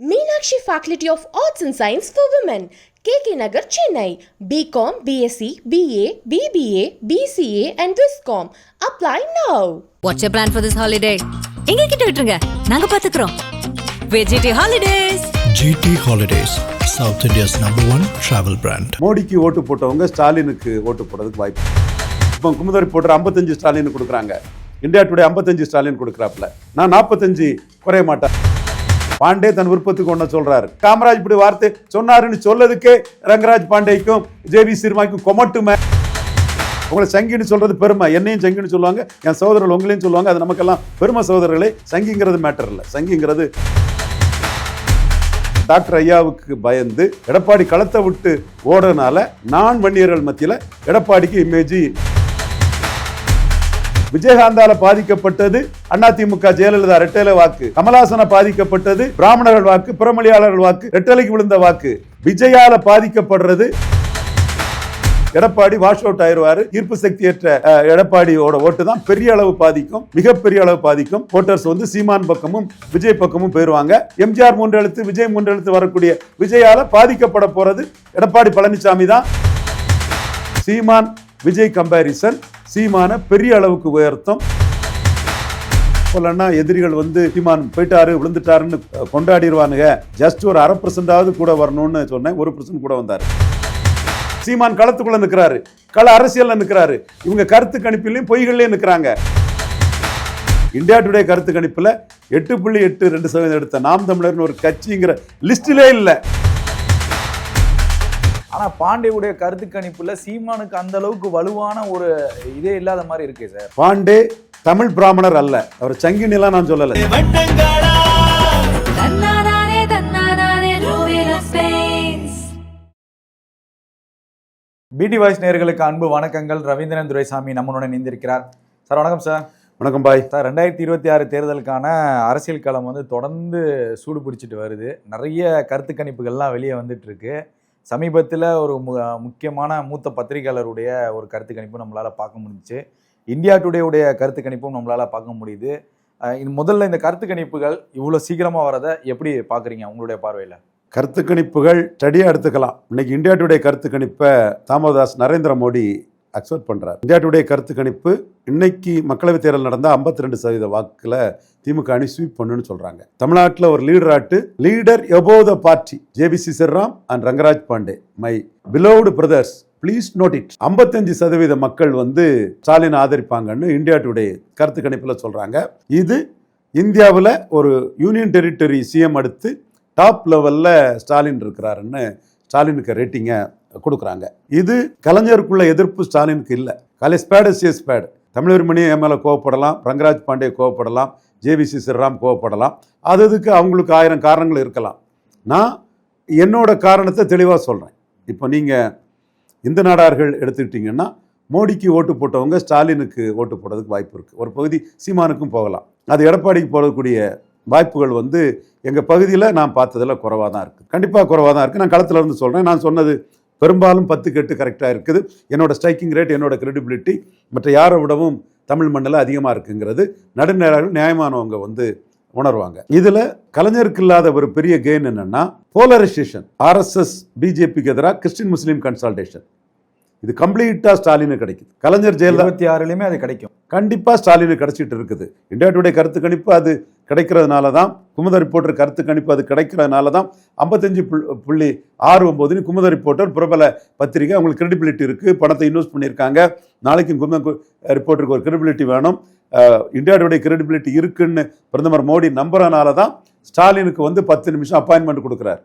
Meenakshi Faculty of Arts and Science for Women, KK Nagar, Chennai. BCom, BSc, BA, BBA, BCA, and Viscom. Apply now. What's your plan for this holiday எங்க கிட்ட விட்டுருங்க நாங்க பாத்துக்கிறோம் VGT holidays GT Holidays, South India's number one travel brand. மோடிக்கு ஓட்டு போட்டவங்க ஸ்டாலினுக்கு ஓட்டு போடுறதுக்கு வாய்ப்பு இப்போ குமுதரி போட்டுற ஐம்பத்தஞ்சு ஸ்டாலின் கொடுக்குறாங்க இந்தியா டுடே ஐம்பத்தஞ்சு ஸ்டாலின் கொடுக்குறாப்புல நான் நாற்பத்தஞ்சு குறைய மாட்டேன் பாண்டே தன் விருப்பத்துக்கு ஒன்று சொல்றாரு. காமராஜ் இப்படி வார்த்தை சொன்னாருன்னு சொல்லதுக்கே ரங்கராஜ் பாண்டேக்கும் ஜேவி சிறுமாய்க்கும் கொமட்டுமே. உங்களை சங்கின்னு சொல்றது பெருமை. என்னையும் சங்கின்னு சொல்லுவாங்க என் சகோதரர்கள் உங்களையும் சொல்லுவாங்க. அது நமக்கெல்லாம் பெருமை சகோதரர்களே. சங்கிங்கிறது மேட்டர் இல்லை. சங்கிங்கிறது டாக்டர் ஐயாவுக்கு பயந்து எடப்பாடி களத்தை விட்டு ஓடுறதுனால நான் வன்னியர்கள் மத்தியில் எடப்பாடிக்கு இமேஜி விஜயகாந்தால பாதிக்கப்பட்டது அதிமுக ஜெயலலிதா ரெட்டலை வாக்கு கமலாசன பாதிக்கப்பட்டது பிராமணர்கள் வாக்கு புறமொழியாளர்கள் வாக்கு ரெட்டலைக்கு விழுந்த வாக்கு. விஜயால பாதிக்கப்படுறது எடப்பாடி வாஷ் அவுட் ஆயிடுவாரு. ஈர்ப்பு சக்தியற்ற அஹ், எடப்பாடியோட ஓட்டு தான் பெரிய அளவு பாதிக்கும் மிகப்பெரிய அளவு பாதிக்கும். ஓட்டர்ஸ் வந்து சீமான் பக்கமும் விஜய் பக்கமும் போயிருவாங்க. எம்ஜிஆர் மூன்று எழுத்து விஜய் மூன்று எழுத்து வரக்கூடிய விஜயால பாதிக்கப்பட போறது எடப்பாடி பழனிசாமி தான். சீமான் விஜய் கம்பாரிசன் சீமான பெரிய அளவுக்கு உயர்த்தும். சொல்லன்னா எதிரிகள் வந்து சீமான் போயிட்டாரு விழுந்துட்டாருன்னு கொண்டாடிடுவானுங்க ஜஸ்ட் ஒரு அரை பர்சன்டாவது கூட வரணும்னு சொன்னேன். ஒரு பர்சன்ட் கூட வந்தார். சீமான் களத்துக்குள்ள நிற்கிறாரு கள அரசியலில் நிற்கிறாரு இவங்க கருத்து கணிப்பிலையும் பொய்கள்லயும் நிற்கிறாங்க இந்தியா டுடே கருத்து கணிப்பில் எட்டு புள்ளி எட்டு ரெண்டு சதவீதம் எடுத்த நாம் தமிழர்னு ஒரு கட்சிங்கிற லிஸ்டிலே இல்லை. ஆனா பாண்டேவுடைய கருத்து கணிப்புல சீமானுக்கு அந்த அளவுக்கு வலுவான ஒரு இதே இல்லாத மாதிரி இருக்கே சார். பாண்டே தமிழ் பிராமணர் அல்ல. அவர் சங்கினிலாம் நான் சொல்லலை. பிடி வாய்ஸ் நேயர்களுக்கு அன்பு வணக்கங்கள். ரவீந்திரன் துரைசாமி நம்மளுடன் இணைந்திருக்கிறார். சார் வணக்கம் சார். வணக்கம் பாய். சார் ரெண்டாயிரத்தி இருபத்தி ஆறு தேர்தலுக்கான அரசியல் களம் வந்து தொடர்ந்து சூடு பிடிச்சிட்டு வருது. நிறைய கருத்து கணிப்புகள்லாம் வெளியே வந்துட்டு இருக்கு. சமீபத்தில் ஒரு மு முக்கியமான மூத்த பத்திரிகையாளருடைய ஒரு கருத்து கணிப்பும் நம்மளால் பார்க்க முடிஞ்சுச்சு. இந்தியா டுடே உடைய கருத்து கணிப்பும் நம்மளால் பார்க்க முடியுது. இது முதல்ல இந்த கருத்து கணிப்புகள் இவ்வளோ சீக்கிரமாக வரதை எப்படி பார்க்குறீங்க உங்களுடைய பார்வையில்? கருத்து கணிப்புகள் ஸ்டடியாக எடுத்துக்கலாம். இன்னைக்கு இந்தியா டுடே கருத்து கணிப்பை தாமதாஸ் நரேந்திர மோடி அக்செப்ட் பண்ணுறார் இந்தியா டுடே கருத்து கணிப்பு இன்னைக்கு மக்களவைத் தேர்தல் நடந்தால் ஐம்பத்தி ரெண்டு சதவீத வாக்கில் திமுக அணி ஸ்வீப் பண்ணுன்னு சொல்கிறாங்க தமிழ்நாட்டில் ஒரு லீடர் ஆட்டு leader above the party JBC Sriram and Rangaraj Pandey my beloved brothers please note it 55% சதவீத மக்கள் வந்து ஸ்டாலின் ஆதரிப்பாங்கன்னு இந்தியா டுடே கருத்து கணிப்பில் சொல்கிறாங்க இது இந்தியாவில் ஒரு யூனியன் டெரிட்டரி சிஎம் அடுத்து டாப் லெவலில் ஸ்டாலின் இருக்கிறாருன்னு ஸ்டாலினுக்கு ரேட்டிங்கை கொடுக்குறாங்க. இது கலைஞருக்குள்ள எதிர்ப்பு ஸ்டாலினுக்கு இல்லை. கலை ஸ்பேடு சி ஸ்பேடு தமிழர்மணி மணி மேலே கோவப்படலாம் ரங்கராஜ் பாண்டே கோவப்படலாம் ஜேவிசி சிறராம் கோவப்படலாம். அது அதுக்கு அவங்களுக்கு ஆயிரம் காரணங்கள் இருக்கலாம். நான் என்னோட காரணத்தை தெளிவாக சொல்கிறேன் இப்போ நீங்கள் இந்த நாடார்கள் எடுத்துக்கிட்டிங்கன்னா மோடிக்கு ஓட்டு போட்டவங்க ஸ்டாலினுக்கு ஓட்டு போடுறதுக்கு வாய்ப்பு இருக்குது ஒரு பகுதி சீமானுக்கும் போகலாம். அது எடப்பாடிக்கு போடக்கூடிய வாய்ப்புகள் வந்து எங்கள் பகுதியில் நான் பார்த்ததில் குறவாக தான் இருக்குது கண்டிப்பாக குறைவாக தான் இருக்குது நான் களத்தில் இருந்து சொல்கிறேன் நான் சொன்னது பெரும்பாலும் பத்து கெட்டு கரெக்டாக இருக்குது. என்னோட ஸ்ட்ரைக்கிங் ரேட் என்னோட கிரெடிபிலிட்டி மற்ற யாரை விடவும் தமிழ் மண்ணில் அதிகமாக இருக்குங்கிறது நடுநேரர்கள் நியாயமானவங்க வந்து உணர்வாங்க. இதில் கலைஞருக்கு இல்லாத ஒரு பெரிய கெயின் என்னென்னா போலரைசேஷன் ஆர்எஸ்எஸ் பிஜேபிக்கு எதிராக கிறிஸ்டின் முஸ்லீம் கன்சல்டேஷன் இது கம்ப்ளீட்டாக ஸ்டாலினுக்கு கிடைக்குது. கலைஞர் ஜெயலலிதா இருபத்தி ஆறுலையுமே அது கிடைக்கும். கண்டிப்பாக ஸ்டாலினுக்கு கிடைச்சிட்டு இருக்குது. இந்தியா டுடே கருத்து கணிப்பு அது கிடைக்கிறதுனால தான் குமுத ரிப்போர்ட்டர் கருத்து கணிப்பு அது கிடைக்கிறதுனால தான் ஐம்பத்தஞ்சு புள்ளி ஆறு ஒம்போதுன்னு குமுத ரிப்போர்ட்டர் பிரபல பத்திரிகை அவங்களுக்கு கிரெடிபிலிட்டி இருக்குது பணத்தை இன்வெஸ்ட் பண்ணியிருக்காங்க. நாளைக்கும் குமுத ரிப்போர்ட்டருக்கு ஒரு கிரெடிபிலிட்டி வேணும். அஹ், இந்தியா டுடே கிரெடிபிலிட்டி இருக்குன்னு பிரதமர் மோடி நம்புறதுனால தான் ஸ்டாலினுக்கு வந்து பத்து நிமிஷம் அப்பாயின்மெண்ட் கொடுக்குறாரு.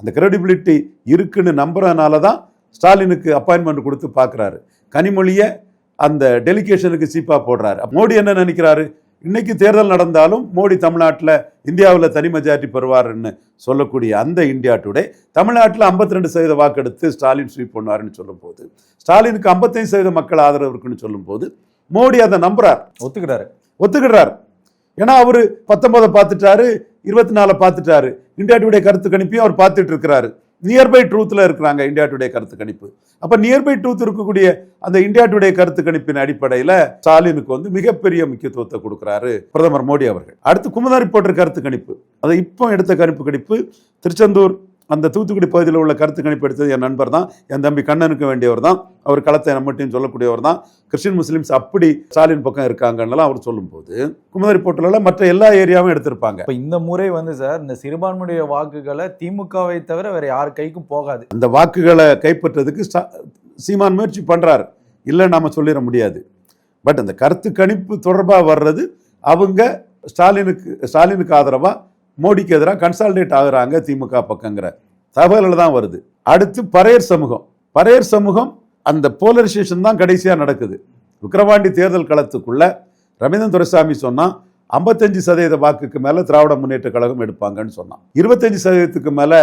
அந்த கிரெடிபிலிட்டி இருக்குன்னு நம்புறதுனால தான் ஸ்டாலினுக்கு அப்பாயின்மெண்ட் கொடுத்து பார்க்குறாரு. கனிமொழியை அந்த டெலிகேஷனுக்கு சீப்பாக போடுறாரு. மோடி என்ன நினைக்கிறாரு? இன்னைக்கு தேர்தல் நடந்தாலும் மோடி தமிழ்நாட்டில் இந்தியாவில் தனி மெஜாரிட்டி பெறுவாருன்னு சொல்லக்கூடிய அந்த இந்தியா டுடே தமிழ்நாட்டில் 52% ரெண்டு சதவீத வாக்கெடுத்து ஸ்டாலின் ஸ்வீப் பண்ணுவாருன்னு சொல்லும்போது ஸ்டாலினுக்கு 55% சதவீத மக்கள் ஆதரவு இருக்குன்னு சொல்லும்போது மோடி அதை நம்புறார். ஒத்துக்கிறாரு. ஒத்துக்கிடுறாரு ஏன்னா அவரு பத்தொன்பதை பார்த்துட்டாரு இருபத்தி நாலை பார்த்துட்டாரு. இந்தியா டுடே கருத்து கணிப்பையும் அவர் பார்த்துட்டு இருக்கிறாரு. நியர்பை ட்ரூத்தில் இருக்கிறாங்க இந்தியா டுடே கருத்து கணிப்பு. அப்போ நியர்பை ட்ரூத் இருக்கக்கூடிய அந்த இந்தியா டுடே கருத்து கணிப்பின் அடிப்படையில் ஸ்டாலினுக்கு வந்து மிகப்பெரிய முக்கியத்துவத்தை கொடுக்குறாரு பிரதமர் மோடி அவர்கள். அடுத்து குமுதாரி போன்ற கருத்து கணிப்பு. அதை இப்போ எடுத்த கணிப்பு கணிப்பு திருச்செந்தூர் அந்த தூத்துக்குடி பகுதியில் உள்ள கருத்து கணிப்பு எடுத்தது என் நண்பர் தான். என் தம்பி கண்ணனுக்கு வேண்டியவர் தான். அவர் களத்தை நம்மட்டையும் சொல்லக்கூடியவர் தான். கிறிஸ்டின் முஸ்லீம்ஸ் அப்படி ஸ்டாலின் பக்கம் இருக்காங்கன்னெல்லாம் அவர் சொல்லும்போது குமுதாரி போட்டில மற்ற எல்லா ஏரியாவும் எடுத்திருப்பாங்க. இப்போ இந்த முறை வந்து சார் இந்த சிறுபான்மையுடைய வாக்குகளை திமுகவை தவிர வேற யார் கைக்கும் போகாது. அந்த வாக்குகளை கைப்பற்றதுக்கு ஸ்டா- சீமான் முயற்சி பண்றாரு. இல்லை நாம சொல்லிட முடியாது. பட் அந்த கருத்து கணிப்பு தொடர்பாக வர்றது அவங்க ஸ்டாலினுக்கு ஸ்டாலினுக்கு ஆதரவா மோடிக்கு எதிராக கன்சால்டேட் ஆகுறாங்க திமுக பக்கங்கிற தகவல்கள் தான் வருது. அடுத்து பறையர் சமூகம். பறையர் சமூகம் அந்த போலரைசேஷன் தான் கடைசியாக நடக்குது. விக்கிரவாண்டி தேர்தல் களத்துக்குள்ள ரவீந்திரன் துரைசாமி சொன்னால் ஐம்பத்தஞ்சு சதவீத வாக்குக்கு மேலே திராவிட முன்னேற்ற கழகம் எடுப்பாங்கன்னு சொன்னான். இருபத்தஞ்சு சதவீதத்துக்கு மேலே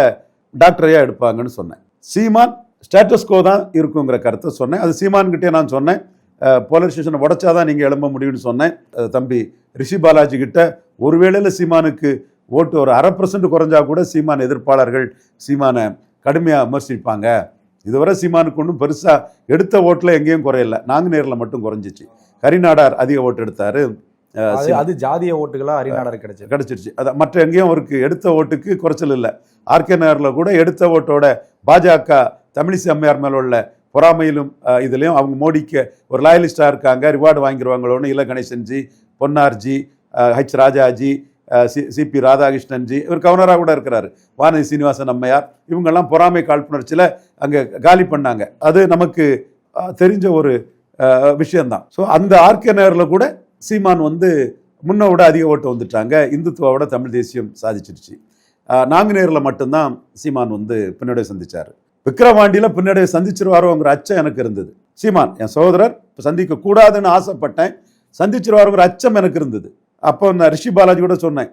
டாக்டரையா எடுப்பாங்கன்னு சொன்னேன். சீமான் ஸ்டேட்டஸ்கோ தான் இருக்குங்கிற கருத்தை சொன்னேன். அது சீமான்கிட்டே நான் சொன்னேன். போலரைசேஷனை உடைச்சாதான் நீங்கள் எழும்ப முடியும்னு சொன்னேன். தம்பி ரிஷி பாலாஜி கிட்ட ஒருவேளையில் சீமானுக்கு ஓட்டு ஒரு அரை பர்சன்ட் குறைஞ்சா கூட சீமான் எதிர்ப்பாளர்கள் சீமானை கடுமையாக விமர்சிப்பாங்க. இதுவரை சீமானுக்கு ஒன்றும் பெருசாக எடுத்த ஓட்டில் எங்கேயும் குறையல. நாங்குநேரில் மட்டும் குறைஞ்சிச்சு. கரிநாடார் அதிக ஓட்டு எடுத்தாரு அது ஜாதிய ஓட்டுகளா அரிநாடர் கிடைச்சது கிடைச்சிருச்சு. அது மற்ற எங்கேயும் அவருக்கு எடுத்த ஓட்டுக்கு குறைச்சல் இல்லை. ஆர்கே நகரில் கூட எடுத்த ஓட்டோட பாஜக தமிழிசை அம்மையார் மேல உள்ள பொறாமையிலும் இதுலயும் அவங்க மோடிக்கு ஒரு லாயலிஸ்டாக இருக்காங்க. ரிவார்டு வாங்கிடுவாங்களோன்னு La Ganesan ji Ponnar ji H Raja ji C CP Radhakrishnan ji இவர் கவர்னராக கூட இருக்கிறாரு. வானதி சீனிவாசன் அம்மையார் இவங்கெல்லாம் பொறாமை காழ்ப்புணர்ச்சியில் அங்கே காலி பண்ணாங்க. அது நமக்கு தெரிஞ்ச ஒரு விஷயந்தான் ஸோ அந்த ஆர்கே நகரில் கூட சீமான் வந்து முன்ன விட அதிக ஓட்டு வந்துட்டாங்க. இந்துத்துவாவோட தமிழ் தேசியம் சாதிச்சிருச்சு. நாங்குநேரில் மட்டும்தான் சீமான் வந்து பின்னடைவை சந்திச்சார். விக்ரவாண்டியில் பின்னடைவை சந்திச்சிருவாரோங்கிற அச்சம் எனக்கு இருந்தது. சீமான் என் சகோதரர் சந்திக்க கூடாதுன்னு ஆசைப்பட்டேன். சந்திச்சிருவாருங்கிற அச்சம் எனக்கு இருந்தது. அப்போ நான் ரிஷி பாலாஜி கூட சொன்னேன்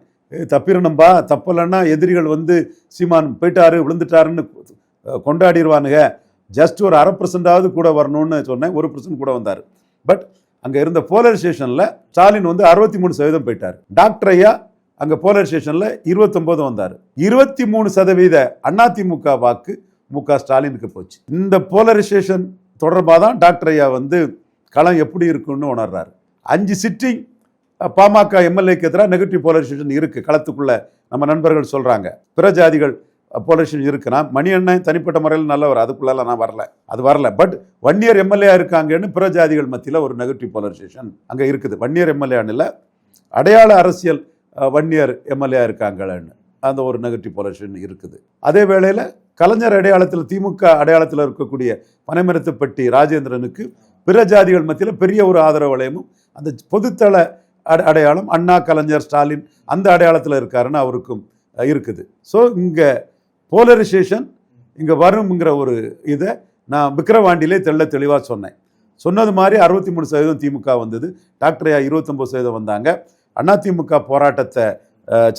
தப்பிடணும்பா தப்பலன்னா தப்பலைன்னா எதிரிகள் வந்து சீமான் போயிட்டாரு விழுந்துட்டாருன்னு கொண்டாடிடுவானுங்க ஜஸ்ட் ஒரு அரை பர்சன்டாவது கூட வரணும்னு சொன்னேன் ஒரு பர்சன்ட் கூட வந்தார். பட் அங்கே இருந்த போலரைசேஷனில் ஸ்டாலின் வந்து அறுபத்தி மூணு சதவீதம் போயிட்டார். டாக்டர் ஐயா அங்கே போலரைசேஷனில் இருபத்தொம்போது வந்தார். இருபத்தி மூணு சதவீத அதிமுக வாக்கு மு க ஸ்டாலினுக்கு போச்சு. இந்த போலரைசேஷன் தொடர்பாக தான் டாக்டர் ஐயா வந்து களம் எப்படி இருக்குன்னு உணர்றாரு. அஞ்சு சிட்டிங் பாமக எம்எல்ஏக்கு எதிராக நெகட்டிவ் போலரைசேஷன் இருக்குது களத்துக்குள்ளே நம்ம நண்பர்கள் சொல்கிறாங்க பிற ஜாதிகள் போலரைசேஷன் இருக்குன்னா மணி அண்ணன் தனிப்பட்ட முறையில் நல்லவர். அதுக்குள்ளெல்லாம் நான் வரல. அது வரல. பட் வன்னியர் எம்எல்ஏ இருக்காங்கன்னு பிற ஜாதிகள் மத்தியில் ஒரு நெகட்டிவ் போலரைசேஷன் அங்கே இருக்குது. வன்னியர் எம்எல்ஏன்னு இல்லை அடையாள அரசியல் ஒன் வன்னியர் எம்எல்ஏ இருக்காங்கன்னு அந்த ஒரு நெகட்டிவ் போலரைசேஷன் இருக்குது. அதே வேளையில் கலைஞர் அடையாளத்தில் திமுக அடையாளத்தில் இருக்கக்கூடிய பனைமரத்துப்பட்டி ராஜேந்திரனுக்கு பிற ஜாதிகள் மத்தியில் பெரிய ஒரு ஆதரவு வளையமும் அந்த பொதுத்தள அடையாளம் அண்ணா கலைஞர் ஸ்டாலின் அந்த அடையாளத்தில் இருக்காருன்னு அவருக்கும் இருக்குது. ஸோ இங்கே போலரைசேஷன் இங்கே வருங்கிற ஒரு இதை நான் விக்கிரவாண்டியிலே தெள்ள தெளிவாக சொன்னேன். சொன்னது மாதிரி அறுபத்தி மூணு சதவீதம் திமுக வந்தது. டாக்டர் ஐயா இருபத்தொம்பது சதவீதம் வந்தாங்க. அதிமுக போராட்டத்தை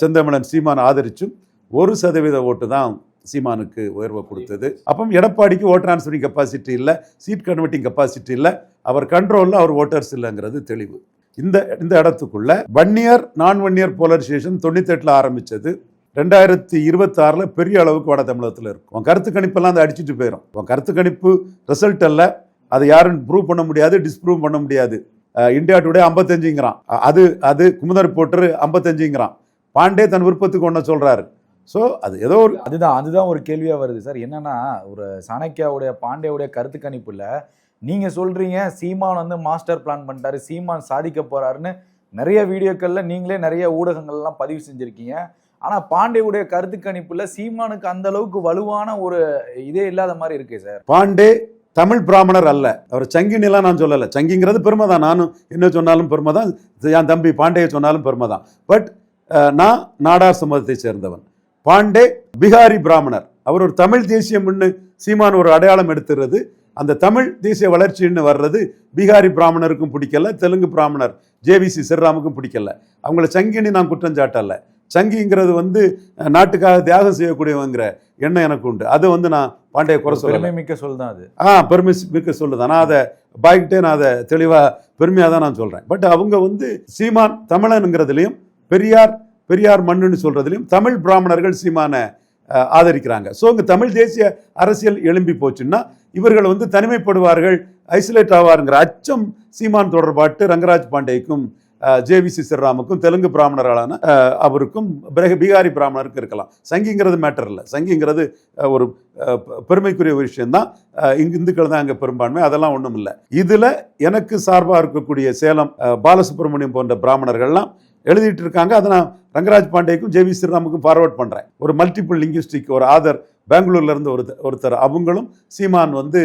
செந்தமிழன் சீமான் ஆதரிச்சும் ஒரு சதவீத ஓட்டு தான் சீமானுக்கு உயர்வை கொடுத்தது. அப்போ எடப்பாடிக்கு ஓட் டிரான்ஸ்ஃபரிங் கெப்பாசிட்டி இல்லை சீட் கன்வெர்ட்டிங் கெப்பாசிட்டி இல்லை. அவர் கண்ட்ரோலில் அவர் ஓட்டர்ஸ் இல்லைங்கிறது தெளிவு. இந்த இந்த இடத்துக்குள்ள வன்னியர் நான் வன்னியர் போலரைசேஷன் தொண்ணூத்தெட்டில் ஆரம்பிச்சது. ரெண்டாயிரத்தி இருபத்தாறில் பெரிய அளவுக்கு வட தமிழகத்தில் இருக்கும். உன் கருத்து கணிப்பெல்லாம் அதை அடிச்சுட்டு போயிடும் உன் கருத்து கணிப்பு ரிசல்ட் அல்ல. அதை யாரும் ப்ரூவ் பண்ண முடியாது டிஸ்ப்ரூவ் பண்ண முடியாது. இந்தியா டுடே ஐம்பத்தஞ்சுங்கிறான். அது அது குமுதர் போட்டர் ஐம்பத்தஞ்சுங்கிறான். பாண்டே தன் விருப்பத்துக்கு ஒன்று சொல்கிறாரு ஸோ அது ஏதோ ஒரு அதுதான் அதுதான் ஒரு கேள்வியாக வருது சார். என்னன்னா ஒரு சாணக்கியாவுடைய பாண்டேவுடைய கருத்து கணிப்புல நீங்க சொல்றீங்க சீமான் வந்து மாஸ்டர் பிளான் பண்ணிட்டாரு சீமான் சாதிக்க போறாருன்னு நிறைய வீடியோக்கள்ல நீங்களே நிறைய ஊடகங்கள்லாம் பதிவு செஞ்சிருக்கீங்க. ஆனா பாண்டேவுடைய கருத்து கணிப்புல சீமானுக்கு அந்த அளவுக்கு வலுவான ஒரு இதே இல்லாத மாதிரி இருக்கு சார். பாண்டே தமிழ் பிராமணர் அல்ல. அவர் சங்கினிலாம் நான் சொல்லலை. சங்கிங்கிறது பெருமை தான். நானும் என்ன சொன்னாலும் பெருமை தான். என் தம்பி பாண்டேயை சொன்னாலும் பெருமை தான். பட் நான் நாடார் சமூகத்தை சேர்ந்தவன். பாண்டே பிகாரி பிராமணர். அவர் ஒரு தமிழ் தேசியம்னு சீமான் ஒரு அடையாளம் எடுத்துறது. அந்த தமிழ் தேசிய வளர்ச்சின்னு வர்றது பீகாரி பிராமணருக்கும் பிடிக்கல தெலுங்கு பிராமணர் ஜேவிசி சிறுராமுக்கும் பிடிக்கல. அவங்கள சங்கினி நான் குற்றம் சாட்டல. சங்கிங்கிறது வந்து நாட்டுக்காக தியாகம் செய்யக்கூடியவங்கிற எண்ணம் எனக்கு உண்டு. அது வந்து நான் பாண்டிய குறை பெருமை மிக்க சொல் தான் அது. ஆ பெருமை மிக்க சொல்லுது நான் அதை பாய்கிட்டே நான் அதை தெளிவாக பெருமையாக தான் நான் சொல்கிறேன் பட் அவங்க வந்து சீமான் தமிழனுங்கிறதுலையும் பெரியார் பெரியார் மண்ணுன்னு சொல்கிறதுலையும் தமிழ் பிராமணர்கள் சீமானை ஆதரிக்கிறாங்க. ஸோ இங்கே தமிழ் தேசிய அரசியல் எழும்பி போச்சுன்னா இவர்கள் வந்து தனிமைப்படுவார்கள் ஐசோலேட் ஆவாருங்கிற அச்சம் சீமான் தொடர்பாட்டு ரங்கராஜ் பாண்டேக்கும் ஜேவிசி ஸ்ரீராமுக்கும் தெலுங்கு பிராமணர்களான அவருக்கும் பிறகு பீகாரி பிராமணருக்கு இருக்கலாம். சங்கிங்கிறது மேட்டர் இல்லை. சங்கிங்கிறது ஒரு பெருமைக்குரிய ஒரு விஷயம்தான். இங்கு இந்துக்கள் தான் அங்கே பெரும்பான்மை. அதெல்லாம் ஒன்றும் இல்லை. இதில் எனக்கு சார்பாக இருக்கக்கூடிய சேலம் பாலசுப்ரமணியம் போன்ற பிராமணர்கள்லாம் எழுதிட்டு இருக்காங்க. அதை நான் ரங்கராஜ் பாண்டேக்கும் ஜேவி ஸ்ரீராமுக்கும் ஃபார்வர்ட் பண்ணுறேன் ஒரு மல்டிபிள் லிங்குஸ்டிக் ஒரு ஆதர் பெங்களூர்ல இருந்து ஒரு ஒருத்தர் அவங்களும் சீமான் வந்து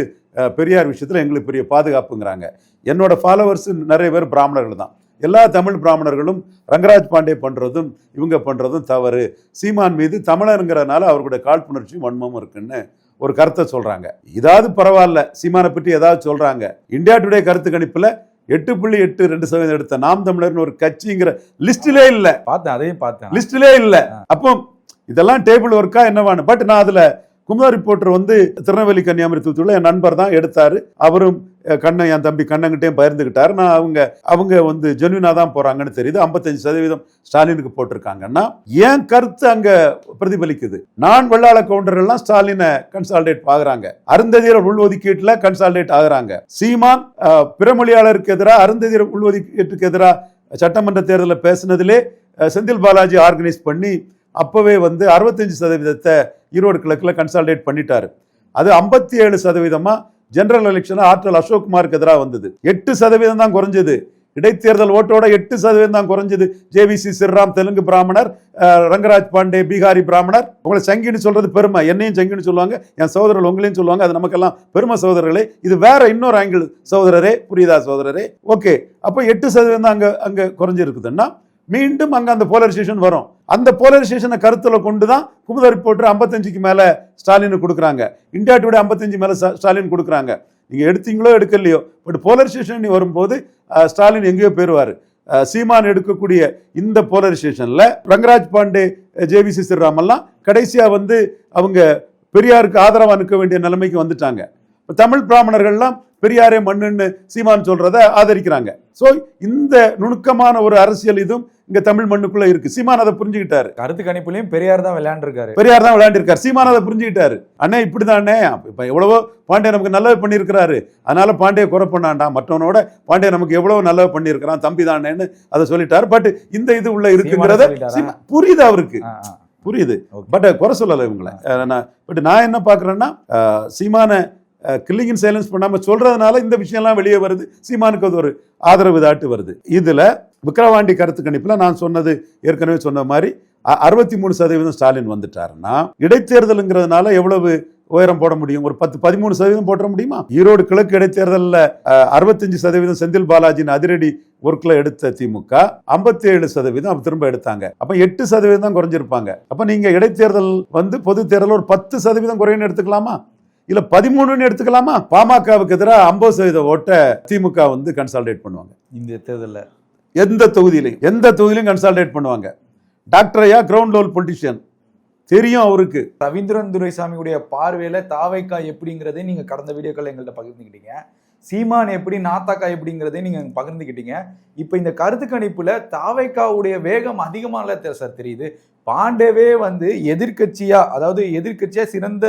பெரியார் விஷயத்தில் எங்களுக்கு பெரிய பாதுகாப்புங்கிறாங்க. என்னோட ஃபாலோவர்ஸ் நிறைய பேர் பிராமணர்கள் தான். எல்லா தமிழ் பிராமணர்களும் ரங்கராஜ் பாண்டே பண்ணுறதும் இவங்க பண்ணுறதும் தவறு. சீமான் மீது தமிழருங்கிறனால அவர்களுடைய காழ்ப்புணர்ச்சியும் வன்மமும் இருக்குன்னு ஒரு கருத்தை சொல்றாங்க. இதாவது பரவாயில்ல சீமானை பற்றி ஏதாவது சொல்றாங்க. இந்தியா டுடே கருத்து கணிப்புல எட்டு புள்ளி எட்டு ரெண்டு சதவீதம் எடுத்த நாம் தமிழர்னு ஒரு கட்சிங்கிற லிஸ்டிலே இல்ல. பார்த்தேன் அதையும் பார்த்தேன். லிஸ்டிலே இல்ல. அப்போ இதெல்லாம் டேபிள் ஒர்க்கா என்னவான்னு. பட் நான் அதுல குமுதா ரிப்போர்ட்டர் வந்து திருநெல்வேலி கன்னியாகுமரி தூத்துக்குள்ள என் நண்பர் தான் எடுத்தாரு. அவரும் கண்ணன் என் தம்பி கண்ணங்கிட்டையும் பகிர்ந்துக்கிட்டாரு நான் அவங்க அவங்க வந்து ஜென்வினா தான் போறாங்கன்னு தெரியுது. 55% சதவீதம் ஸ்டாலினுக்கு போட்டிருக்காங்கன்னா என் கருத்து அங்க பிரதிபலிக்குது? நான் வெள்ளாள கவுண்டர் எல்லாம் ஸ்டாலினை கன்சால்டேட் ஆகுறாங்க அருந்ததியர் உள்ஒதுக்கீட்டுல கன்சால்டேட் ஆகுறாங்க சீமான் அஹ், பிறமொழியாளருக்கு எதிராக அருந்ததியர் உள்ஒதுக்கீட்டுக்கு எதிராக சட்டமன்ற தேர்தலில் பேசினதிலே செந்தில் பாலாஜி ஆர்கனைஸ் பண்ணி அப்போவே வந்து அறுபத்தஞ்சு சதவீதத்தை ஈரோடு கிழக்கில் கன்சால்டேட் பண்ணிட்டார். அது ஐம்பத்தி ஏழு சதவீதமாக ஜெனரல் எலெக்ஷன் ஆற்றல் அசோக்குமாருக்கு எதிராக வந்தது. எட்டு சதவீதம் தான் குறைஞ்சது. இடைத்தேர்தல் ஓட்டோட எட்டு சதவீதம் தான் குறைஞ்சது. ஜேவிசி சிறுராம் தெலுங்கு பிராமணர் ரங்கராஜ் பாண்டே பீகாரி பிராமணர். உங்களை சங்கின்னு சொல்றது பெருமை. என்னையும் சங்கின்னு சொல்லுவாங்க. என் சகோதரர்கள் உங்களையும் சொல்லுவாங்க. அது நமக்கெல்லாம் பெருமை சகோதரர்களே. இது வேற இன்னொரு ஆங்கிள் சகோதரரே. புரியுதா சகோதரரே? ஓகே அப்போ எட்டு சதவீதம் தான் அங்கே குறைஞ்சிருக்குதுன்னா மீண்டும் அங்கே அந்த போலரைசேஷன் வரும். அந்த போலரைசேஷனை கருத்தில் கொண்டு தான் குமுத ரிப்போர்ட்டர் ஐம்பத்தஞ்சுக்கு மேலே ஸ்டாலினுக்கு கொடுக்குறாங்க. இந்தியா டுடே ஐம்பத்தஞ்சு மேலே ஸ்டாலின் கொடுக்குறாங்க. நீங்கள் எடுத்தீங்களோ எடுக்கலையோ பட் போலரைசேஷன் வரும்போது ஸ்டாலின் எங்கேயோ போயிடுவார் சீமான் எடுக்கக்கூடிய இந்த போலரைசேஷனில் ரங்கராஜ் பாண்டே ஜேவி சிசிராமெல்லாம் கடைசியாக வந்து அவங்க பெரியாருக்கு ஆதரவாக நிற்க வேண்டிய நிலைமைக்கு வந்துட்டாங்க. தமிழ் பிராமணர்கள்லாம் பெரியாரே மண்ணுன்னு சீமான் சொல்றத ஆதரிக்கிறாங்க. சோ இந்த நுணுக்கமான ஒரு அரசியல் இதுவும் இங்க தமிழ் மண்ணுக்குள்ள இருக்கு. சீமான் அதை புரிஞ்சுக்கிட்டாரு. கருத்து கணிப்புலயும் பெரியார் தான் விளையாண்டுருக்காரு. பெரியார் தான் விளையாண்டிருக்காரு. சீமான் அதை புரிஞ்சுக்கிட்டாரு. அண்ணே இப்படிதானே இப்ப எவ்வளவோ பாண்டே நமக்கு நல்லது பண்ணியிருக்கிறாரு. அதனால பாண்டிய குறை பண்ணாண்டாம் மற்றவனோட பாண்டிய நமக்கு எவ்வளவு நல்லது பண்ணியிருக்கிறான். தம்பி தானேன்னு அதை சொல்லிட்டாரு. பட் இந்த இது உள்ள இருக்குங்கிறத புரியுது அவருக்கு. புரியுது. பட் குறை சொல்லலை இவங்களை. நான் பட் நான் என்ன பார்க்குறேன்னா சீமான கில்லிங்கன் சைலன்ஸ் பண்ணாமல் சொல்கிறதுனால இந்த விஷயம்லாம் வெளியே வருது. சீமானுக்கு அது ஒரு ஆதரவு தாட்டு வருது. இதில் விக்ரவாண்டி கருத்து கணிப்பில் நான் சொன்னது ஏற்கனவே சொன்ன மாதிரி அறுபத்தி மூணு சதவீதம் ஸ்டாலின் வந்துட்டாருன்னா இடைத்தேர்தலுங்கிறதுனால எவ்வளவு உயரம் போட முடியும்? ஒரு பத்து பதிமூணு சதவீதம் போட முடியுமா? ஈரோடு கிழக்கு இடைத்தேர்தலில் அறுபத்தஞ்சு சதவீதம் செந்தில் பாலாஜியின் அதிரடி ஒர்க்கில் எடுத்த திமுக 57% ஏழு சதவீதம் திரும்ப எடுத்தாங்க. அப்போ எட்டு சதவீதம் தான் குறைஞ்சிருப்பாங்க. அப்போ நீங்கள் இடைத்தேர்தல் வந்து பொது தேர்தல் ஒரு பத்து சதவீதம் குறையுன்னு எடுத்துக்கலாமா? இல்ல பதிமூணுன்னு எடுத்துக்கலாமா? பாமகவுக்கு எதிராக ஐம்பது சதவீத ஓட்டை திமுக வந்து கன்சால்டேட் பண்ணுவாங்க. இந்த தேர்தல்ல. எந்த தொகுதியிலையும் எந்த தொகுதியிலையும் கன்சால்டேட் பண்ணுவாங்க. டாக்டர் ஐயா கிரவுண்ட் லெவல் பொலிட்டிஷியன் தெரியும் அவருக்கு. ரவீந்திரன் துரைசாமியுடைய பார்வையில தாவைக்கா எப்படிங்கிறதை நீங்க கடந்த வீடியோக்கள் எங்கள்கிட்ட பகிர்ந்துக்கிட்டீங்க சீமான் எப்படி நாத்தாக்கா எப்படிங்கிறதை நீங்க பகிர்ந்துக்கிட்டீங்க இப்போ இந்த கருத்து கணிப்புல தாவைக்காவுடைய வேகம் அதிகமாக சார் தெரியுது. பாண்டேவே வந்து எதிர்க்கட்சியா அதாவது எதிர்க்கட்சியா சிறந்த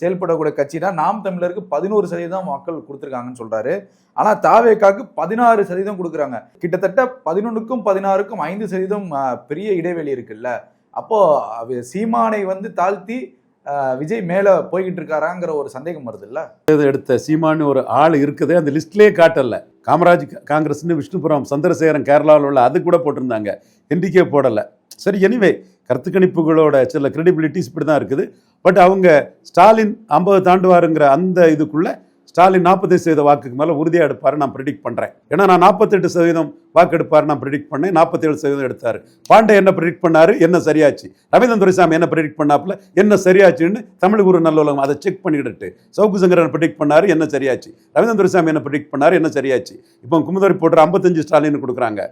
செயல்படக்கூடிய கட்சி தான் நாம் தமிழருக்கு பதினோரு சதவீதம் மக்கள் கொடுத்துருக்காங்கன்னு சொல்றாரு. ஆனா தாவேக்காக்கு பதினாறு சதவீதம் கொடுக்குறாங்க. கிட்டத்தட்ட பதினொன்றுக்கும் பதினாறுக்கும் ஐந்து சதவீதம் பெரிய இடைவெளி இருக்குல்ல. அப்போ சீமானை வந்து தாழ்த்தி விஜய் மேலே போய்கிட்டு இருக்காராங்கிற ஒரு சந்தேகம் வருது இல்லை எடுத்த சீமானு ஒரு ஆள் இருக்குது. அந்த லிஸ்ட்லேயே காட்டல. காமராஜ் காங்கிரஸ்னு விஷ்ணுபுரம் சந்திரசேகரன் கேரளாவில் உள்ள அது கூட போட்டிருந்தாங்க. என்டிகே போடலை. சரி எனிவே கருத்து கணிப்புகளோட சில கிரெடிபிலிட்டிஸ் இப்படி தான் இருக்குது. பட் அவங்க ஸ்டாலின் ஐம்பது தாண்டுவாருங்கிற அந்த இதுக்குள்ள ஸ்டாலின் நாற்பத்தைந்து சதவீத வாக்குக்கு மேலே உறுதியாக எடுப்பார் நான் ப்ரிடிக்ட் பண்ணுறேன் ஏன்னா நான் நாற்பத்தெட்டு சதவீதம் வாக்கு எடுப்பார் நான் ப்ரிடிக்ட் பண்ணேன் நாற்பத்தேழு சதவீதம் எடுத்தார். பாண்டே என்ன ப்ரிடிக்ட் பண்ணாரு? என்ன சரியாச்சு? ரவீந்திரன் துரைசாமி என்ன ப்ரிடிக்ட் பண்ணாப்புல? என்ன சரியாச்சுன்னு தமிழ் குரு நல்ல உலகம் அதை செக் பண்ணிக்கிட்டு. சவுக்கு சங்கரன் ப்ரிடிக்ட் பண்ணார் என்ன சரியாச்சு? ரவீந்திரன் துரைசாமி என்ன ப்ரிடிக்ட் பண்ணார் என்ன சரியாச்சு? இப்போ குமுதரி போட்டு ஐம்பத்தஞ்சு ஸ்டாலின் கொடுக்குறாங்க.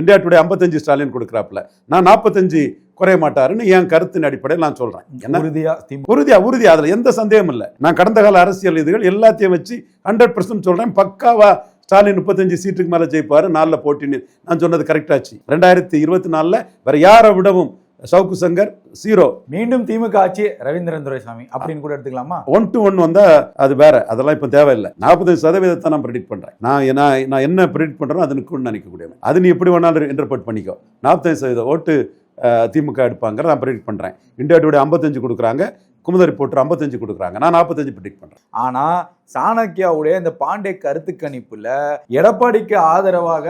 இந்தியா டுடே ஐம்பத்தஞ்சு ஸ்டாலின் கொடுக்குறாப்புல. நான் நாற்பத்தஞ்சு குறைய மாட்டாருன்னு என் கருத்தின் அடிப்படையில் நான் சொல்றேன். என்ன? உறுதியா உறுதியா உறுதியா அதுல எந்த சந்தேகமும் இல்லை. நான் கடந்த கால அரசியல் இதுகள் எல்லாத்தையும் வச்சு ஹண்ட்ரட் பர்சன்ட் சொல்றேன். பக்காவா ஸ்டாலின் முப்பத்தஞ்சு சீட்டுக்கு மேல ஜெயிப்பாரு நாலுல போட்டின்னு நான் சொன்னது கரெக்டாச்சு ரெண்டாயிரத்தி இருபத்தி நாலுல வேற யாரை விடவும் சவுக்கு சங்கர் ஜீரோ மீண்டும் திமுக ஆட்சி ரவீந்திரன் துரைசாமி அப்படின்னு கூட எடுத்துக்கலாமா? ஒன் டு ஒன் வந்தா அது வேற. அதெல்லாம் இப்போ தேவையில்லை. நாற்பத்தஞ்சு சதவீதத்தை நான் ப்ரெடிக்ட் பண்றேன். நான் என்ன நான் என்ன ப்ரெடிக்ட் பண்றேனோ அது நிற்கும்னு நினைக்கக்கூடிய அது நீ எப்படி வேணாலும் இன்டர்பிரட் பண்ணிக்கோ. நாற்பத்தஞ்சு சதவீத ஓட்டு திமுக எடுப்பாங்க நான் ப்ரெடிக்ட் பண்றேன். இந்தியா டுடே ஐம்பத்தஞ்சு கொடுக்குறாங்க குமுத ரிப்போர்ட்டர் ஐம்பத்தஞ்சு கொடுக்குறாங்க. நான் நாற்பத்தஞ்சு ப்ரெடிக்ட் பண்றேன். ஆனா சாணக்கியாவுடைய இந்த பாண்டே கருத்து கணிப்புல எடப்பாடிக்கு ஆதரவாக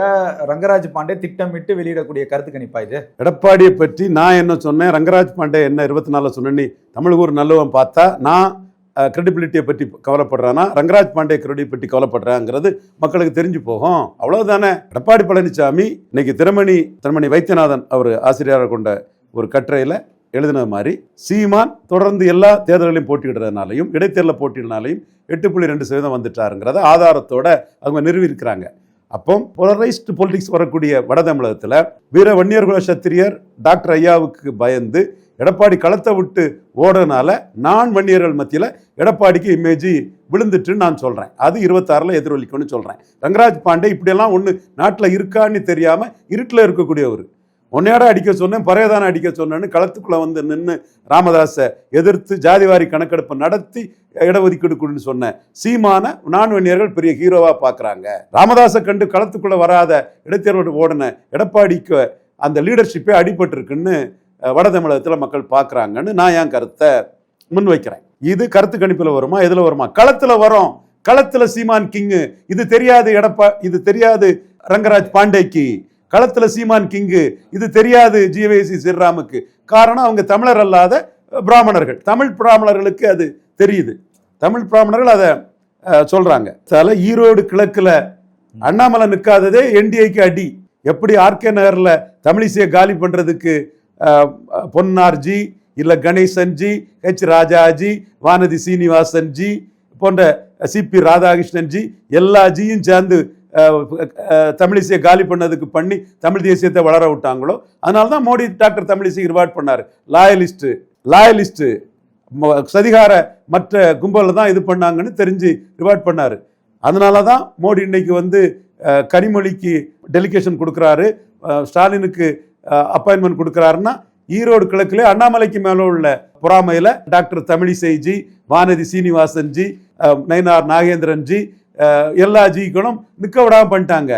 ரங்கராஜ் பாண்டே திட்டமிட்டு வெளியிடக்கூடிய கருத்து கணிப்பா இது? எடப்பாடியை பற்றி நான் என்ன சொன்னேன்? ரங்கராஜ் பாண்டே என்ன இருபத்தி நாலில் சொன்னேன்னு தமிழ் ஊர் நல்லவன் பார்த்தா நான் கிரெடிபிலிட்டியை பற்றி கவலைப்படுறான்னா ரங்கராஜ் பாண்டே கிரெடிட் பற்றி கவலைப்படுறாங்கிறது மக்களுக்கு தெரிஞ்சு போகும். அவ்வளவுதானே? எடப்பாடி பழனிசாமி இன்னைக்கு திருமணி திருமணி வைத்தியநாதன் அவர் ஆசிரியராக கொண்ட ஒரு கட்டுரையில் எழுதினது மாதிரி சீமான் தொடர்ந்து எல்லா தேர்தல்களையும் போட்டியிடுறதுனாலையும் இடைத்தேர்தலில் போட்டியிடனாலையும் எட்டு புள்ளி ரெண்டு சதவீதம் வந்துட்டாருங்கிறத ஆதாரத்தோட அவங்க நிறுவியிருக்கிறாங்க. அப்போ போலரைஸ்டு பொலிட்டிக்ஸ் வரக்கூடிய வட தமிழகத்தில் வீர வன்னியர்குல சத்திரியர் டாக்டர் ஐயாவுக்கு பயந்து எடப்பாடி களத்தை விட்டு ஓடுறதுனால நான் வன்னியர்கள் மத்தியில் எடப்பாடிக்கு இமேஜ் விழுந்துட்டுன்னு நான் சொல்கிறேன் அது இருபத்தாறில் எதிரொலிக்கும்னு சொல்கிறேன் ரங்கராஜ் பாண்டே இப்படியெல்லாம் ஒன்று நாட்டில் இருக்கான்னு தெரியாமல் இருட்டில் இருக்கக்கூடியவர். உன்னையோட அடிக்க சொன்னேன் பறையதான அடிக்க சொன்னேன்னு களத்துக்குள்ளே வந்து நின்று ராமதாஸை எதிர்த்து ஜாதிவாரி கணக்கெடுப்பு நடத்தி இடஒதுக்கீடு சொன்னேன் சொன்ன சீமான நான்வெண்ணியர்கள் பெரிய ஹீரோவாக பார்க்குறாங்க ராமதாஸை கண்டு களத்துக்குள்ளே வராத இடைத்தேர்தல் ஓடின எடப்பாடிக்கு அந்த லீடர்ஷிப்பே அடிபட்டிருக்குன்னு வட தமிழகத்தில் மக்கள் பார்க்குறாங்கன்னு நான் என் கருத்தை முன்வைக்கிறேன். இது கருத்து கணிப்பில் வருமா எதில் வருமா? களத்தில் வரும். களத்தில் சீமான் கிங்கு. இது தெரியாது எடப்பா இது தெரியாது ரங்கராஜ் பாண்டேக்கு. களத்தில் சீமான் கிங்கு இது தெரியாது ஜிவேசி ஸ்ரீராமுக்கு காரணம் அவங்க தமிழர் அல்லாத பிராமணர்கள். தமிழ் பிராமணர்களுக்கு அது தெரியுது. தமிழ் பிராமணர்கள் அதை சொல்றாங்க. தல ஈரோடு கிழக்குல அண்ணாமலை நிற்காததே என்டிஏக்கு அடி. எப்படி ஆர்கே நகரில் தமிழிசையை காலி பண்ணுறதுக்கு பொன்னார்ஜி இல்லை கணேசன்ஜி ஹெச் ராஜாஜி வானதி சீனிவாசன் ஜி போன்ற சிபி ராதாகிருஷ்ணன் ஜி எல்லா ஜியும் சேர்ந்து தமிழிசையை காலி பண்ணதுக்கு பண்ணி தமிழ் தேசியத்தை வளர விட்டாங்களோ அதனால தான் மோடி டாக்டர் தமிழிசை ரிவார்ட் பண்ணார். லாயலிஸ்ட்டு லாயலிஸ்ட்டு சதிகார மற்ற கும்பலில் தான் இது பண்ணாங்கன்னு தெரிஞ்சு ரிவார்ட் பண்ணார். அதனால தான் மோடி இன்னைக்கு வந்து கனிமொழிக்கு டெலிகேஷன் கொடுக்குறாரு. ஸ்டாலினுக்கு அப்பாயின்மெண்ட் கொடுக்குறாருன்னா ஈரோடு கிழக்கில் அண்ணாமலைக்கு மேலே உள்ள பொறாமையில் டாக்டர் தமிழிசைஜி வானதி சீனிவாசன் ஜி அஹ், நயினார் நாகேந்திரன் ஜி எல்லா ஜிக்களும் நிற்க விடாம பண்ணிட்டாங்க.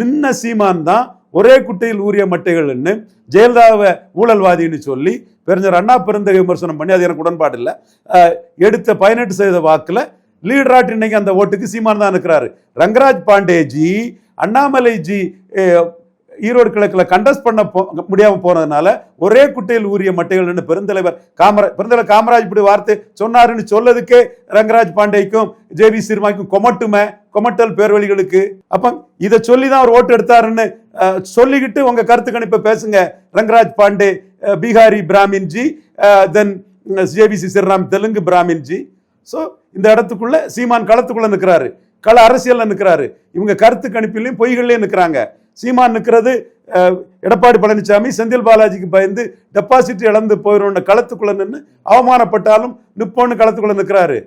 நின்ன சீமான் தான் ஒரே குட்டையில் ஊறிய மட்டைகள்னு ஜெயலலிதாவை ஊழல்வாதின்னு சொல்லி பெருஞ்சர் அண்ணா பெருந்தகை விமர்சனம் பண்ணி அது எனக்கு உடன்பாடு இல்லை. எடுத்த பதினெட்டு சதவீத வாக்கில் லீடராட் இன்னைக்கு அந்த ஓட்டுக்கு சீமான் தான் இருக்கிறாரு ரங்கராஜ் பாண்டேஜி அண்ணாமலைஜி ஜி ஈரோடு கிழக்கில் கண்டஸ்ட் பண்ண போ முடியாமல் போனதுனால ஒரே குட்டையில் ஊறிய மட்டைகள்னு பெருந்தலைவர் காமராஜ் பெருந்தலைவர் காமராஜ் இப்படி வார்த்தை சொன்னாருன்னு சொல்லதுக்கே ரங்கராஜ் பாண்டேக்கும் ஜேவி சிறுமாய்க்கும் கொமட்டுமே கொமட்டல் பேர்வழிகளுக்கு. அப்போ இதை சொல்லி தான் அவர் ஓட்டு எடுத்தாருன்னு சொல்லிக்கிட்டு உங்கள் கருத்து கணிப்பை பேசுங்க. ரங்கராஜ் பாண்டே பீகாரி பிராமின்ஜி தென் ஜேபிசி சிறுராம் தெலுங்கு பிராமின்ஜி ஸோ இந்த இடத்துக்குள்ள சீமான் களத்துக்குள்ளே நிற்கிறாரு கள அரசியலில் நிற்கிறாரு இவங்க கருத்து கணிப்பிலையும் பொய்கள்லேயும் நிற்கிறாங்க சீமான் நிற்கிறது. எடப்பாடி பழனிசாமி செந்தில் பாலாஜிக்கு பயந்து டெபாசிட் இழந்து போயிடும்னு களத்துக்குள்ள நின்று அவமானப்பட்டாலும் நிப்போன்னு களத்துக்குள்ள நிற்கிறாரு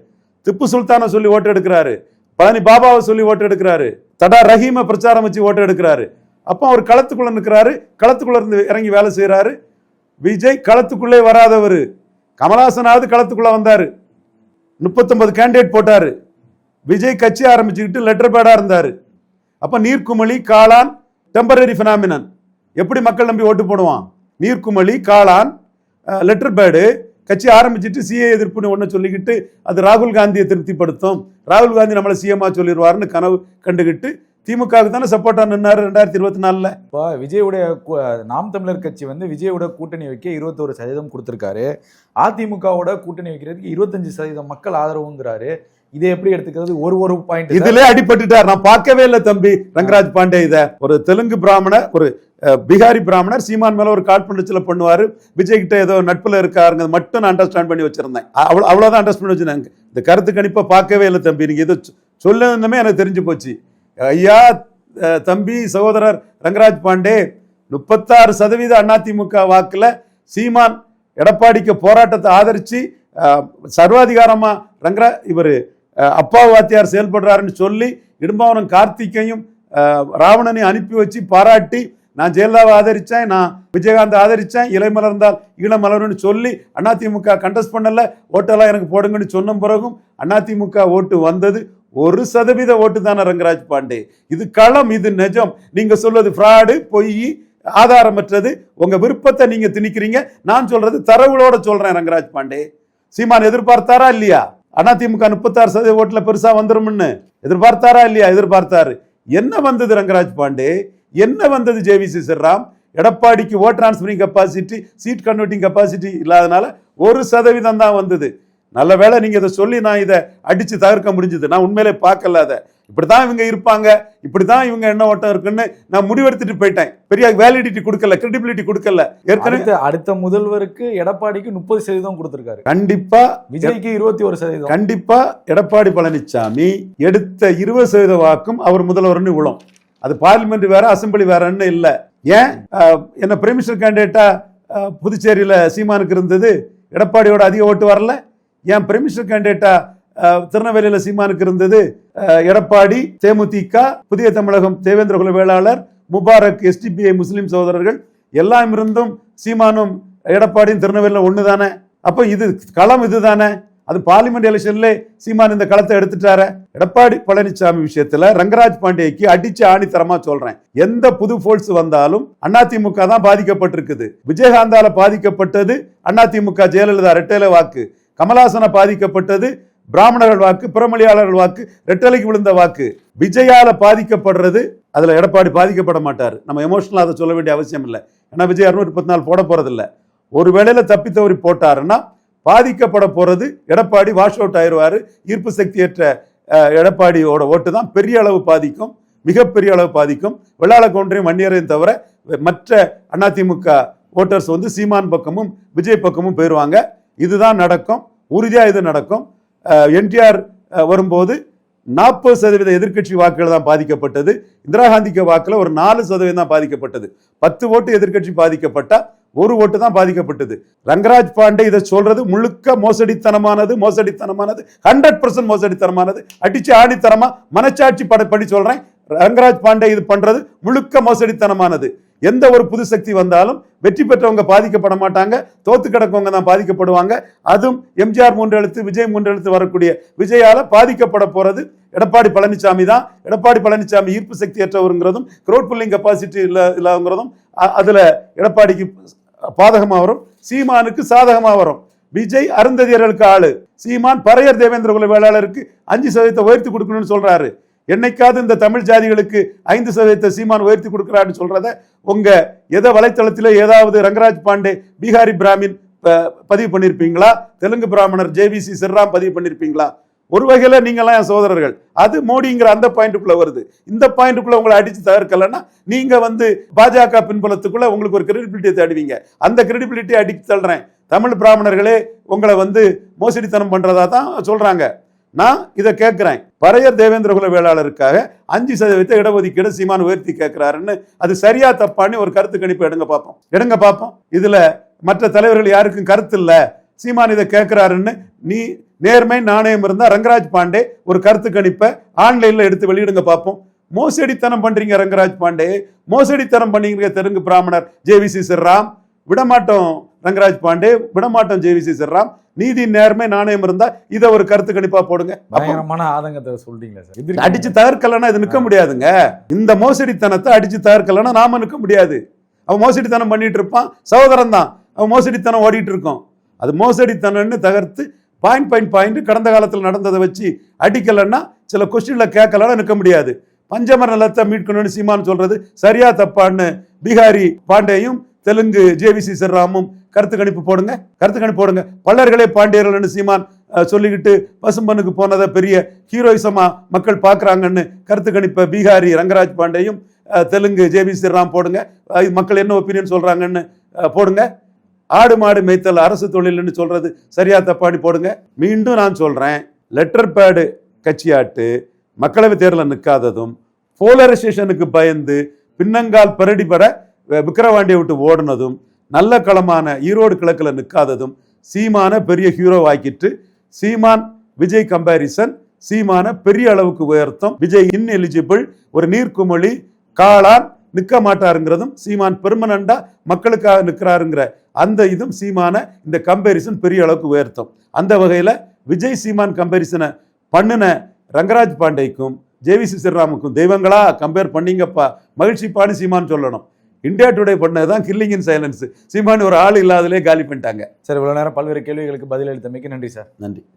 திப்பு சுல்தானை சொல்லி ஓட்டு எடுக்கிறாரு. பழனி பாபாவை சொல்லி ஓட்டு எடுக்கிறாரு. தடா ரஹீமை பிரச்சாரம் வச்சு ஓட்டு எடுக்கிறாரு. அப்போ அவர் களத்துக்குள்ள நிற்கிறாரு களத்துக்குள்ள இருந்து இறங்கி வேலை செய்கிறாரு விஜய் களத்துக்குள்ளே வராதவர். கமலாசனாவது களத்துக்குள்ள வந்தார். முப்பத்தொன்பது கேண்டிடேட் போட்டார். விஜய் கட்சி ஆரம்பிச்சுக்கிட்டு லெட்டர் பேடாக இருந்தார். அப்போ நீர்க்குமிழி காளான் டெம்பரரி ஃபினாமினன் எப்படி மக்கள் நம்பி ஓட்டு போடுவான்? நீர்க்குமளி காளான் லெட்டர் பேடு கட்சி ஆரம்பிச்சிட்டு சிஏ எதிர்ப்புன்னு ஒன்று சொல்லிக்கிட்டு அது ராகுல் காந்தியை திருப்திப்படுத்தும். ராகுல் காந்தி நம்மளை சிஎம்மா சொல்லிடுவாருன்னு கனவு கண்டுகிட்டு திமுகவுக்கு தானே சப்போர்ட்டாக நின்னார் ரெண்டாயிரத்தி இருபத்தி நாலில். இப்போ விஜயுடைய நாம் தமிழர் கட்சி வந்து விஜயோட கூட்டணி வைக்க இருபத்தோரு சதவீதம் கொடுத்துருக்காரு. அதிமுகவோட கூட்டணி வைக்கிறதுக்கு இருபத்தஞ்சு சதவீதம் மக்கள் ஆதரவுங்கிறாரு. இதை எப்படி எடுத்துக்கிறது? ஒரு ஒரு பாயிண்ட் இதுல அடிபட்டுட்டார். நான் பார்க்கவே இல்லை தம்பி. ரங்கராஜ் பாண்டே இத. ஒரு தெலுங்கு பிராமணர் ஒரு பீகாரி பிராமணர் சீமான் மேல ஒரு காழ்ப்புணர்ச்சியில பண்ணுவாரு. விஜய் கிட்ட ஏதோ நட்புல இருக்காருங்க மட்டும் நான் அண்டர்ஸ்டாண்ட் பண்ணி வச்சிருந்தேன். அவ்வளோ அவ்வளவு அவ்வளவுதான் அண்டர்ஸ்டாண்ட் வச்சிருந்தேன். இந்த கருத்து கணிப்பை பார்க்கவே இல்லை தம்பி. நீங்க ஏதோ சொல்லணுமே எனக்கு தெரிஞ்சு போச்சு. ஐயா தம்பி சகோதரர் ரங்கராஜ் பாண்டே முப்பத்தாறு சதவீத அதிமுக வாக்குல சீமான் எடப்பாடிக்கு போராட்டத்தை ஆதரிச்சு சர்வாதிகாரமா ரங்கரா இவர் அப்பா வாத்தியார் செயல்படுறாருன்னு சொல்லி இடும்பாவனம் கார்த்திகையும் ராவணனை அனுப்பி வச்சு பாராட்டி நான் ஜெயலலிதாவை ஆதரித்தேன் நான் விஜயகாந்த் ஆதரித்தேன் இலை மலர்ந்தால் ஈழம் மலர்னு சொல்லி அதிமுக கண்டஸ்ட் பண்ணல ஓட்டெல்லாம் எனக்கு போடுங்கன்னு சொன்ன பிறகும் அதிமுக ஓட்டு வந்தது. ஒரு சதவீத ஓட்டு தானே ரங்கராஜ் பாண்டே. இது களம் இது நிஜம். நீங்கள் சொல்வது ஃப்ராடு பொய் ஆதாரமற்றது. உங்கள் விருப்பத்தை நீங்கள் திணிக்கிறீங்க. நான் சொல்கிறது தரவுகளோட சொல்கிறேன் ரங்கராஜ் பாண்டே. சீமான் எதிர்பார்த்தாரா இல்லையா? அதிமுக முப்பத்தாறு சதவீத ஓட்டுல பெருசா வந்துரும்னு எதிர்பார்த்தாரா இல்லையா? எதிர்பார்த்தாரு. என்ன வந்தது ரங்கராஜ் பாண்டே? என்ன வந்தது ஜேவி ஸ்ரீராம் எடப்பாடிக்கு vote transferring capacity seat converting capacity இல்லாதனால ஒரு சதவீதம் தான் வந்தது. நல்ல வேளை நீங்க இதை சொல்லி நான் இதை அடிச்சு தவிர்க்க முடிஞ்சது. நான் உண்மையிலே பார்க்கல அதை. இப்படிதான் இவங்க இருப்பாங்க. இப்படிதான் இவங்க என்ன ஓட்டம் இருக்குன்னு நான் முடிவெடுத்துட்டு போயிட்டேன். பெரிய வேலிடிட்டி கொடுக்கல கிரெடிபிலிட்டி கொடுக்கல. ஏற்கனவே அடுத்த அடுத்த முதல்வருக்கு எடப்பாடிக்கு முப்பது சதவீதம் கொடுத்திருக்காரு. கண்டிப்பா விஜய்க்கு இருபத்தி ஒரு சதவீதம். கண்டிப்பா எடப்பாடி பழனிசாமி எடுத்த இருபது சதவீத வாக்கும் அவர் முதல்வர்னு விழும் அது பார்லிமெண்ட் வேற அசெம்பிளி வேறன்னு இல்லை. ஏன்? என்ன பிரைமினிஸ்டர் கேண்டிடேட்டா புதுச்சேரியில சீமானுக்கு இருந்தது. எடப்பாடியோட அதிக ஓட்டு வரல. ஏன் பிரைமினிஸ்டர் கேண்டேட்டா திருநெல்வேலியில் சீமானுக்கு இருந்தது? எடப்பாடி தேமுதிக புதிய தமிழகம் தேவேந்திர குல வேளாளர் முபாரக் எஸ்டிபிஐ முஸ்லீம் சகோதரர்கள் எல்லாம் இருந்தும் சீமானும் எடப்பாடியும் திருநெல்வேலியில் ஒன்று தானே அப்போ இது களம் இதுதானே? அது பார்லிமெண்ட் எலெக்ஷன்ல சீமான் இந்த களத்தை எடுத்துட்டாரு. எடப்பாடி பழனிசாமி விஷயத்துல ரங்கராஜ் பாண்டேக்கு அடிச்சு ஆணித்தரமா சொல்றேன். எந்த புது போல்ஸ் வந்தாலும் அதிமுக தான் பாதிக்கப்பட்டிருக்குது. விஜயகாந்தால பாதிக்கப்பட்டது அதிமுக ஜெயலலிதா ரெட்டையில வாக்கு. கமலாசன பாதிக்கப்பட்டது பிராமணர்கள் வாக்கு புறமொழியாளர்கள் வாக்கு ரெட்டலைக்கு விழுந்த வாக்கு விஜயால பாதிக்கப்படுறது அதுல எடப்பாடி பாதிக்கப்பட மாட்டார். நம்ம எமோஷனலா அதை சொல்ல வேண்டிய அவசியம் இல்லை. ஏன்னா விஜய் அறுநூற்றி பத்து நாள் போட போறதில்ல. ஒரு வேளையில தப்பி தவறி போட்டாருன்னா பாதிக்கப்பட போறது எடப்பாடி வாஷ் அவுட் ஆயிடுவாரு ஈர்ப்பு சக்தியற்ற ஏற்ற எடப்பாடியோட ஓட்டு தான் பெரிய அளவு பாதிக்கும் மிகப்பெரிய அளவு பாதிக்கும். வெள்ளாள கவுண்டரையும் வன்னியரையும் தவிர மற்ற அதிமுக ஓட்டர்ஸ் வந்து சீமான் பக்கமும் விஜய் பக்கமும் போயிடுவாங்க இதுதான் நடக்கும். உறுதியாக இது நடக்கும். என்டிஆர் வரும்போது நாற்பது சதவீத எதிர்க்கட்சி வாக்குகள் தான் பாதிக்கப்பட்டது. இந்திரா காந்திக்கு வாக்கில் ஒரு நாலு சதவீதம் தான் பாதிக்கப்பட்டது. பத்து ஓட்டு எதிர்க்கட்சி பாதிக்கப்பட்டால் ஒரு ஓட்டு தான் பாதிக்கப்பட்டது. ரங்கராஜ் பாண்டே இதை சொல்றது முழுக்க மோசடித்தனமானது மோசடித்தனமானது ஹண்ட்ரட் பர்சன்ட் மோசடித்தனமானது. அடிச்சு ஆணித்தனமா மனச்சாட்சி படப்படி சொல்றேன். ரங்கராஜ் பாண்டே இது பண்றது முழுக்க மோசடித்தனமானது. எந்த ஒரு புது சக்தி வந்தாலும் வெற்றி பெற்றவங்க பாதிக்கப்பட மாட்டாங்க. தோத்து கிடக்கவங்க தான் பாதிக்கப்படுவாங்க. அதுவும் எம்ஜிஆர் மூன்று எழுத்து விஜய் மூன்று எழுத்து வரக்கூடிய விஜயால பாதிக்கப்பட போறது எடப்பாடி பழனிசாமி தான். எடப்பாடி பழனிசாமி ஈர்ப்பு சக்தி ஏற்றவருங்கிறதும் க்ரௌட் புல்லிங் கெப்பாசிட்டி இல்லை இல்லாங்கிறதும் அதுல எடப்பாடிக்கு பாதகமாக வரும். சீமானுக்கு சாதகமாக வரும். விஜய் அருந்ததியர்களுக்கு ஆளு. சீமான் பறையர் தேவேந்திர குல வேளாளருக்கு அஞ்சு சதவீதத்தை உயர்த்தி கொடுக்கணும்னு சொல்றாரு. என்னைக்காவது இந்த தமிழ் ஜாதிகளுக்கு ஐந்து சதவீதத்தை சீமான் உயர்த்தி கொடுக்குறான்னு சொல்றத உங்க எதை வலைத்தளத்தில் ஏதாவது ரங்கராஜ் பாண்டே பீகாரி பிராமின் ப- பதிவு பண்ணியிருப்பீங்களா தெலுங்கு பிராமணர் ஜேவிசி சிர்ராம் பதிவு பண்ணியிருப்பீங்களா ஒரு வகையில் நீங்களாம் என் சோதரர்கள் அது மோடிங்கிற அந்த பாயிண்ட்டுக்குள்ளே வருது. இந்த பாயிண்ட்டுக்குள்ளே உங்களை அடித்து தவிர்க்கலன்னா நீங்கள் வந்து பாஜக பின்புலத்துக்குள்ளே உங்களுக்கு ஒரு கிரெடிபிலிட்டியை தேடுவீங்க. அந்த கிரெடிபிலிட்டியை அடித்து தள்ளுறேன். தமிழ் பிராமணர்களே உங்களை வந்து மோசடித்தனம் பண்ணுறதா தான் சொல்கிறாங்க நான் இதை கேட்குறேன். பறையர் தேவேந்திர குல வேளாளருக்காக அஞ்சு சதவீதத்தை இடஒதுக்கீடு சீமான் உயர்த்தி கேட்கிறாருன்னு அது சரியா தப்பான்னு ஒரு கருத்து கணிப்பு எடுங்க பார்ப்போம். எடுங்க பார்ப்போம். இதுல மற்ற தலைவர்கள் யாருக்கும் கருத்து இல்லை. சீமான் இதை கேட்கிறாருன்னு நீ நேர்மை நாணயம் இருந்தால் ரங்கராஜ் பாண்டே ஒரு கருத்து கணிப்பை ஆன்லைன்ல எடுத்து வெளியிடுங்க பார்ப்போம். மோசடித்தனம் பண்றீங்க ரங்கராஜ் பாண்டே. மோசடித்தனம் பண்ணீங்க தெலுங்கு பிராமணர் ஜேவிசி சிர்ராம் விடமாட்டோம் ரங்கராஜ் பாண்டே. விடமாட்டோம் ஜேவிசி சிர்ராம் நீதி நேர்மை நாணயம் இருந்தா இதை ஒரு கருத்து கணிப்பா போடுங்க. பயங்கரமான ஆதங்கத்தை சொல்றீங்களா சார். அடிச்சு தகர்க்கலன்னா இது நிற்க முடியாதுங்க. இந்த மோசடித்தனத்தை அடிச்சு தகர்க்கலன்னா நாம நிற்க முடியாது. அவன் மோசடித்தனம் பண்ணிட்டு இருப்பான் சகோதரன் தான். அவன் மோசடித்தனம் ஓடிட்டு இருக்கோம். அது மோசடித்தனம்னு தகர்த்து பாயிண்ட் பாயிண்ட் பாயிண்ட் கடந்த காலத்தில் நடந்ததை வச்சு அடிக்கலைன்னா சில கொஸ்டின்ல கேட்கலன்னா நிற்க முடியாது. பஞ்சமர நிலத்தை மீட்கணும்னு சீமான் சொல்றது சரியா தப்பான்னு பீகாரி பாண்டேயும் தெலுங்கு ஜேவிசி சர்ராமும் கருத்து கணிப்பு போடுங்க கருத்து கணிப்பு போடுங்க. பல்லர்களே பாண்டியர்கள்னு சீமான் சொல்லிக்கிட்டு பசும்பனுக்கு போனதை பெரிய ஹீரோயிசமாக மக்கள் பார்க்குறாங்கன்னு கருத்து கணிப்பை பீகாரி ரங்கராஜ் பாண்டேயும் தெலுங்கு ஜேவி ஸ்ரீராம் போடுங்க. மக்கள் என்ன ஒப்பீனியன் சொல்கிறாங்கன்னு போடுங்க. ஆடு மாடு மேய்த்தல் அரசு தொழில்னு சொல்கிறது சரியா தப்பான்னு போடுங்க. மீண்டும் நான் சொல்கிறேன் லெட்டர் பேடு கட்சியாட்டு மக்களவை தேர்தலில் நிற்காததும் போலரைசேஷனுக்கு பயந்து பின்னங்கால் பரடிபட பெற விக்கிரவாண்டியை விட்டு ஓடினதும் நல்ல களமான ஈரோடு கிழக்கில் நிற்காததும் சீமான பெரிய ஹீரோ ஆக்கிட்டு சீமான் விஜய் கம்பேரிசன் சீமான பெரிய அளவுக்கு உயர்த்தும் விஜய் இன் எலிஜிபிள் ஒரு நீர்க்குமொழி காளான் நிற்க மாட்டாருங்கிறதும் சீமான் பெர்மனண்டா மக்களுக்காக நிற்கிறாருங்கிற அந்த இதும் சீமான இந்த கம்பேரிசன் பெரிய அளவுக்கு உயர்த்தும். அந்த வகையில் விஜய் சீமான் கம்பேரிசனை பண்ணின ரங்கராஜ் பாண்டேக்கும் ஜேவிசி ஸ்ரீராமுக்கும் தெய்வங்களா கம்பேர் பண்ணீங்கப்பா. மகிழ்ச்சிப்பான்னு சீமான் சொல்லணும். இந்தியா டுடே பண்ணது தான் கில்லிங் இன் சைலன்ஸ் சீமான் ஒரு ஆள் இல்லாதலே காலி பண்ணிட்டாங்க. சார் இவ்வளவு நேரம் பல்வேறு கேள்விகளுக்கு பதிலளித்தமைக்கு நன்றி சார். நன்றி.